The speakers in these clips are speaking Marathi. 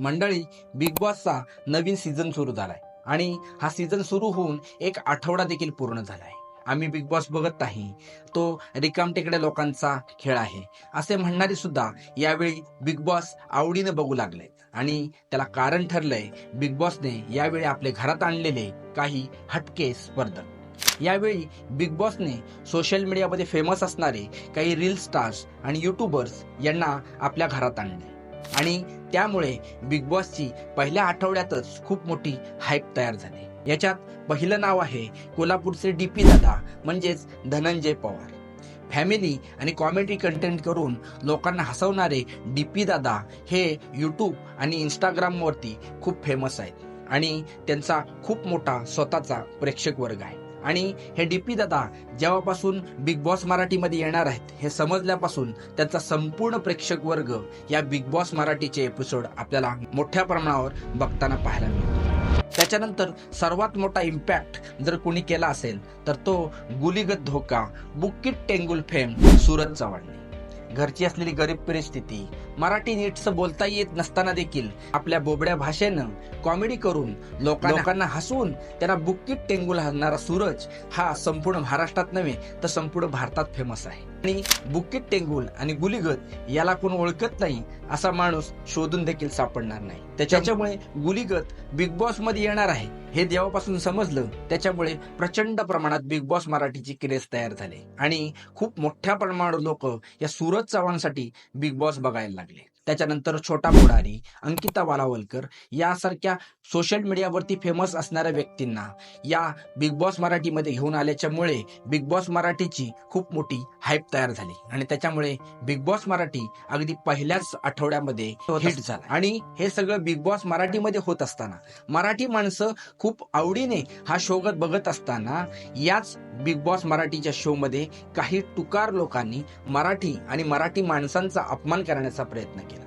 मंडळी बिग बॉसचा नवीन सीझन सुरू झालाय. आणि हा सीझन सुरू होऊन एक आठवडा देखील पूर्ण झालाय. आम्ही बिग बॉस बघत नाही. तो रिकाम लोकांचा खेळ आहे. असे म्हणणारे सुद्धा यावेळी बिग बॉस आवडीने बघू लागलेत. आणि त्याला कारण ठरलंय बिग बॉसने यावेळी आपले घरात आणलेले काही हटके स्पर्धक. यावेळी बिग बॉसने सोशल मीडियामध्ये फेमस असणारे काही रील स्टार्स आणि युट्यूबर्स यांना आपल्या घरात आणले. आणि त्यामुळे बिग बॉसची पहिल्या आठवड्यातच खूप मोठी हाईप तयार झाली. याच्यात पहिलं नाव आहे कोल्हापूरचे डी पी दादा म्हणजेच धनंजय पवार. फॅमिली आणि कॉमेडी कंटेंट करून लोकांना हसवणारे डीपी दादा हे यूट्यूब आणि इंस्टाग्रामवरती खूप फेमस आहेत. आणि त्यांचा खूप मोठा स्वतःचा प्रेक्षक वर्ग आहे. आणि हे डी पी दादा जेव्हापासून बिग बॉस मराठीमध्ये येणार आहेत हे समजल्यापासून त्यांचा संपूर्ण प्रेक्षक वर्ग या बिग बॉस मराठीचे एपिसोड आपल्याला मोठ्या प्रमाणावर बघताना पाहायला मिळतो त्याच्यानंतर सर्वात मोठा इम्पॅक्ट जर कोणी केला असेल तर तो गुलीगत धोका बुक्कीट टेंगुल फेम सुरत चव्हाणने घरची असलेली गरीब परिस्थिती मराठी नीटचं बोलता येत नसताना देखील आपल्या बोबड्या भाषेनं कॉमेडी करून लोकांना लोकांना हसवून त्यांना बुक्कीट टेंगुल हरणारा सूरज हा संपूर्ण महाराष्ट्रात नव्हे तर संपूर्ण भारतात फेमस आहे. आणि बुक्कीट टेंगुल आणि गुलीगत याला कोण ओळखत नाही असा माणूस शोधून देखील सापडणार नाही. त्याच्यामुळे गुलीगत बिग बॉसमध्ये येणार आहे हे जेव्हापासून समजलं त्याच्यामुळे प्रचंड प्रमाणात बिग बॉस मराठीची क्रेज तयार झाली. आणि खूप मोठ्या प्रमाणावर लोक या सूरज चव्हाणसाठी बिग बॉस बघायला लागले. त्याच्यानंतर छोटा पुढारी अंकिता वालावलकर यासारख्या सोशल मीडियावरती फेमस असणाऱ्या व्यक्तींना या बिग बॉस मराठीमध्ये घेऊन आल्याच्यामुळे बिग बॉस मराठीची खूप मोठी हाईप तयार झाली. आणि त्याच्यामुळे बिग बॉस मराठी अगदी पहिल्याच आठवड्यामध्ये हिट झाला. आणि हे सगळं बिग बॉस मराठीमध्ये होत असताना मराठी माणसं खूप आवडीने हा शोगत बघत असताना याच बिग बॉस मराठीच्या शो मध्ये काही टुकार लोकांनी मराठी आणि मराठी माणसांचा अपमान करण्याचा प्रयत्न केला.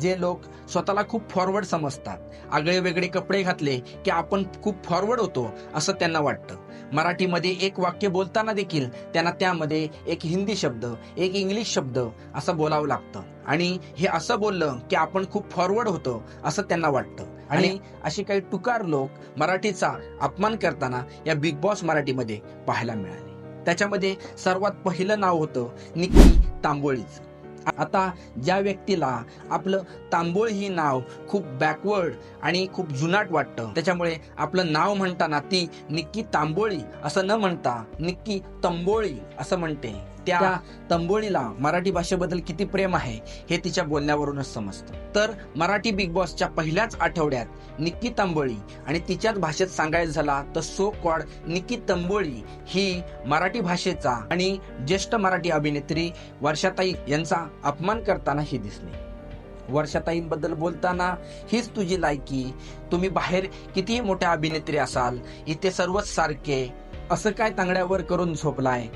जे लोक स्वतःला खूप फॉरवर्ड समजतात. आगळे वेगळे कपडे घातले की आपण खूप फॉरवर्ड होतो असं त्यांना वाटतं. मराठीमध्ये एक वाक्य बोलताना देखील त्यांना त्यामध्ये एक हिंदी शब्द एक इंग्लिश शब्द असं बोलावं लागतं. आणि हे असं बोललं की आपण खूप फॉरवर्ड होतो असं त्यांना वाटतं. आणि असे काही टुकार लोक मराठीचा अपमान करताना या बिग बॉस मराठीमध्ये पाहायला मिळाले. त्याच्यामध्ये सर्वात पहिलं नाव होतं निकी तांबोळीचं. आता ज्या व्यक्तीला आपलं तांबूळ ही नाव खूप बॅकवर्ड आणि खूप जुनाट वाटतं त्याच्यामुळे आपलं नाव म्हणताना ती निक्की तांबोळी असं न म्हणता निक्की तंबोळी असं म्हणते. त्या तंबोळीला मराठी भाषेबद्दल किती प्रेम आहे हे तिच्या बोलण्यावरूनच समजतं. तर मराठी बिग बॉसच्या पहिल्याच आठवड्यात निक्की तांबोळी आणि तिच्याच भाषेत सांगायचं झाला तर सो कॉड निक्की तंबोळी ही मराठी भाषेचा आणि ज्येष्ठ मराठी अभिनेत्री वर्षाताई यांचा अपमान करताना ही दिसली. वर्षाताईंबद्दल बोलताना हीच तुझी लायकी. तुम्ही बाहेर कितीही मोठ्या अभिनेत्री असाल इथे सर्वच सारखे. असं काय तांगड्यावर करून झोपलाय?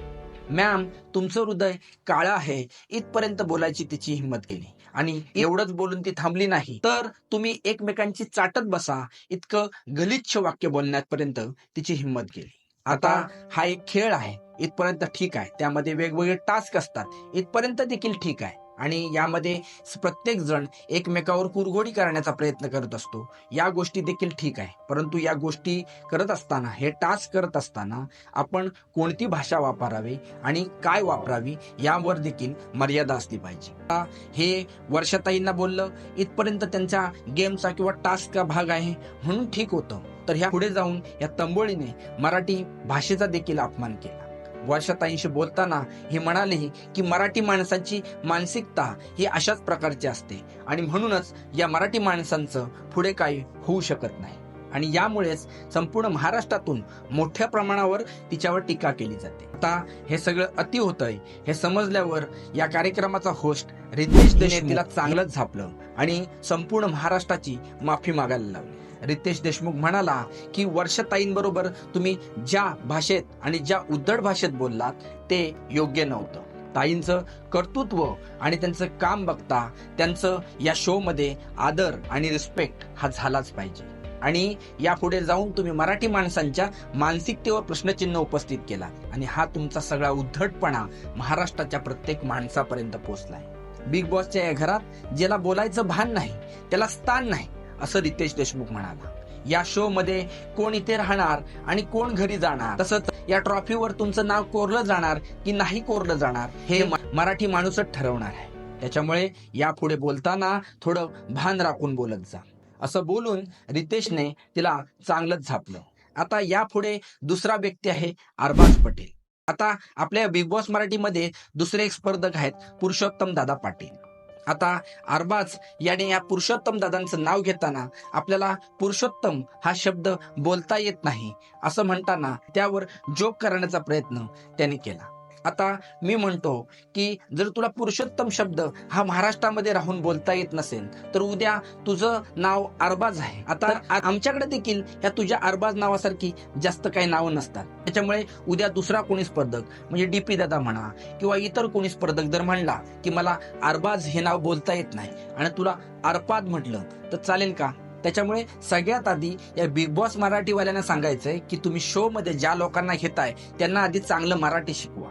मॅम तुमचं हृदय काळं आहे. इथपर्यंत बोलायची तिची हिंमत केली आणि एवढंच बोलून ती थांबली नाही. तर तुम्ही एकमेकांची चाटत बसा. इतकं गलिच्छ वाक्य बोलण्यापर्यंत तिची हिंमत केली आता हा एक खेळ आहे. इथपर्यंत ठीक आहे. त्यामध्ये वेगवेगळे टास्क असतात. इथपर्यंत देखील ठीक आहे. आणि यामध्ये प्रत्येक जण एकमेकावर कुरघोडी करण्याचा प्रयत्न करत असतो. या गोष्टी देखील ठीक आहे. परंतु या गोष्टी करत असताना हे टास्क करत असताना आपण कोणती भाषा वापरावी आणि काय वापरावी यावर देखील मर्यादा असली पाहिजे. हे वर्षाताईंना बोललं इथपर्यंत त्यांच्या गेमचा किंवा टास्कचा भाग आहे. म्हणून ठीक होतं. तर ह्या पुढे जाऊन या तंबोळीने मराठी भाषेचा देखील अपमान केला. वर्षाताईंशी बोलताना हे म्हणाले की मराठी माणसाची मानसिकता ही अशाच प्रकारची असते. आणि म्हणूनच या मराठी माणसांचं पुढे काही होऊ शकत नाही. आणि यामुळेच संपूर्ण महाराष्ट्रातून मोठ्या प्रमाणावर तिच्यावर टीका केली जाते. आता हे सगळं अति होतंय हे समजल्यावर या कार्यक्रमाचा होस्ट रितेश देशने तिला चांगलंच झापलं. आणि संपूर्ण महाराष्ट्राची माफी मागायला लावली रितेश देशमुख म्हणाला की वर्षताईंबरोबर तुम्ही ज्या भाषेत आणि ज्या उद्धड भाषेत बोललात ते योग्य नव्हतं. ताईंचं कर्तृत्व आणि त्यांचं काम बघता त्यांचं या शोमध्ये आदर आणि रिस्पेक्ट हा झालाच पाहिजे. आणि यापुढे जाऊन तुम्ही मराठी माणसांच्या मानसिकतेवर प्रश्नचिन्ह उपस्थित केला आणि हा तुमचा सगळा उद्धटपणा महाराष्ट्राच्या प्रत्येक माणसापर्यंत पोहोचलाय. बिग बॉसच्या या घरात ज्याला बोलायचं भान नाही त्याला स्थान नाही असं रितेश देशमुख म्हणाला. या शो मध्ये कोण इथे राहणार आणि कोण घरी जाणार? तसंच या ट्रॉफीवर तुमचं नाव कोरलं जाणार की नाही कोरलं जाणार हे मराठी माणूसच ठरवणार आहे. त्याच्यामुळे यापुढे बोलताना थोडं भान राखून बोलत जा. असं बोलून रितेशने तिला चांगलंच झापलं. आता यापुढे दुसरा व्यक्ती आहे अरबाज पटेल. आता आपल्या बिग बॉस मराठीमध्ये दुसरे एक स्पर्धक आहेत पुरुषोत्तम दादा पाटील. आता अरबाज याने या पुरुषोत्तम दादांचं नाव घेताना आपल्याला पुरुषोत्तम हा शब्द बोलता येत नाही असं म्हणताना त्यावर जोक करण्याचा प्रयत्न त्याने केला. आता मी म्हणतो की जर तुला पुरुषोत्तम शब्द हा महाराष्ट्रामध्ये राहून बोलता येत नसेल तर उद्या तुझं नाव अरबाज आहे. आता आमच्याकडे देखील या तुझ्या अरबाज नावासारखी जास्त काही नावं नसतात. त्याच्यामुळे उद्या दुसरा कोणी स्पर्धक म्हणजे डीपी दादा म्हणा किंवा इतर कोणी स्पर्धक जर म्हणला की मला अरबाज हे नाव बोलता येत नाही आणि तुला अरपाद म्हटलं तर चालेल का? त्याच्यामुळे सगळ्यात आधी या बिग बॉस मराठीवाल्यांना सांगायचंय की तुम्ही शो मध्ये ज्या लोकांना घेताय त्यांना आधी चांगलं मराठी शिकवा.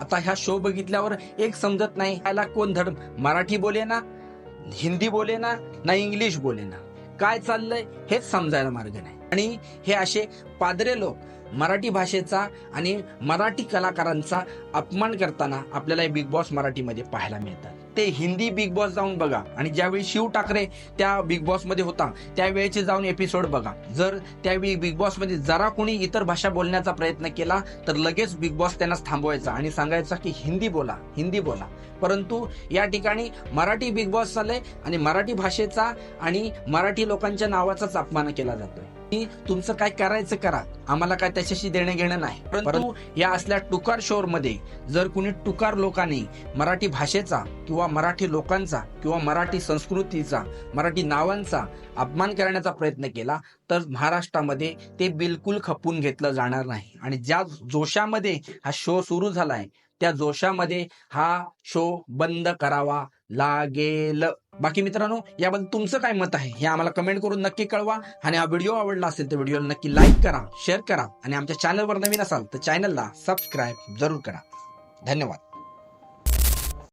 आता ह्या शो बघितल्यावर एक समजत नाही याला कोण धर्म मराठी बोले ना हिंदी बोले ना ना इंग्लिश बोले ना. काय चाललंय हेच समजायला मार्ग नाही. आणि हे असे पादरे लोक मराठी भाषेचा आणि मराठी कलाकारांचा अपमान करताना आपल्याला बिग बॉस मराठीमध्ये पाहायला मिळतात. ते हिंदी बिग बॉस जाऊन बघा. आणि ज्यावेळी शिव ठाकरे त्या बिग बॉसमध्ये होता त्यावेळेचे जाऊन एपिसोड बघा. जर त्यावेळी बिग बॉसमध्ये जरा कोणी इतर भाषा बोलण्याचा प्रयत्न केला तर लगेच बिग बॉस त्यांना थांबवायचा आणि सांगायचा की हिंदी बोला हिंदी बोला. परंतु या ठिकाणी मराठी बिग बॉस झाले आणि मराठी भाषेचा आणि मराठी लोकांच्या नावाचाच अपमान केला जातोय. की तुमचं काय करायचं करा. आम्हाला काय त्याच्याशी देणं घेणं नाही. परंतु या असल्या टुकार शोरमध्ये जर कुणी टुकार लोकांनी मराठी भाषेचा किंवा मराठी लोकांचा किंवा मराठी संस्कृतीचा मराठी नावांचा अपमान करण्याचा प्रयत्न केला तर महाराष्ट्रामध्ये ते बिलकुल खपून घेतलं जाणार नाही. आणि ज्या जोशामध्ये हा शो सुरू झालाय त्या जोशामध्ये हा शो बंद करावा लागेल. बाकी मित्रांनो याबद्दल तुमचं काय मत आहे हे आम्हाला कमेंट करून नक्की कळवा. आणि हा व्हिडिओ आवडला असेल तर व्हिडिओला नक्की लाईक करा शेअर करा. आणि आमच्या चॅनलवर नवीन असाल तर चॅनलला सबस्क्राईब जरूर करा. धन्यवाद.